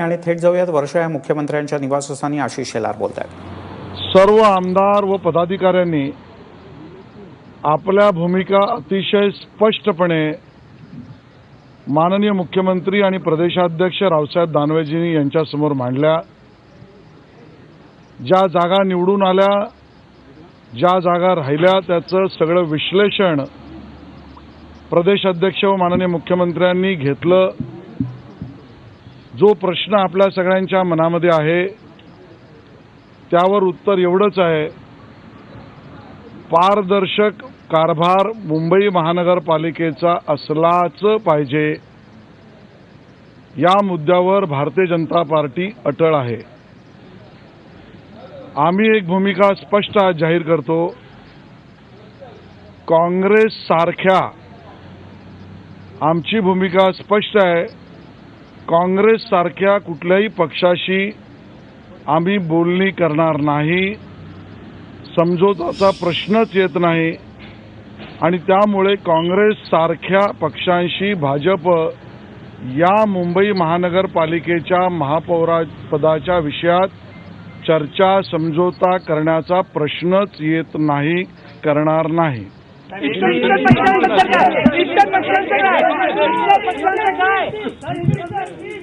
आणि थेट जाऊयात. वर्षा या मुख्यमंत्र्यांच्या निवासस्थानी आशिष शेलार बोलत आहेत सर्व आमदार व पदाधिकाऱ्यांनी आपल्या भूमिका अतिशय स्पष्टपणे माननीय मुख्यमंत्री आणि प्रदेशाध्यक्ष रावसाहेब दानवेजी यांच्यासमोर मांडल्या. ज्या जागा निवडून आल्या ज्या जागा राहिल्या त्याचं सगळं विश्लेषण प्रदेशाध्यक्ष व माननीय मुख्यमंत्र्यांनी घेतलं. जो प्रश्न आपल्या सगळ्यांच्या मनामध्ये आहे त्यावर उत्तर एवढंच आहे. पारदर्शक कारभार मुंबई महानगरपालिकेचा असलाच पाहिजे. या मुद्द्यावर भारतीय जनता पार्टी अटळ आहे. आम्ही एक भूमिका स्पष्ट जाहीर करतो. काँग्रेस सारख्या आमची भूमिका स्पष्ट आहे. काँग्रेस सारख्या कुठल्याही पक्षाशी आम्ही बोलणी करणार नाही समझोताचा प्रश्नच येत नाही आणि त्यामुळे काँग्रेस सारख्या पक्षांशी भाजप या मुंबई महानगरपालिकेच्या महापौरपदाच्या विषयात चर्चा समझोता करण्याचा प्रश्नच येत नाही करणार नाही. Hey!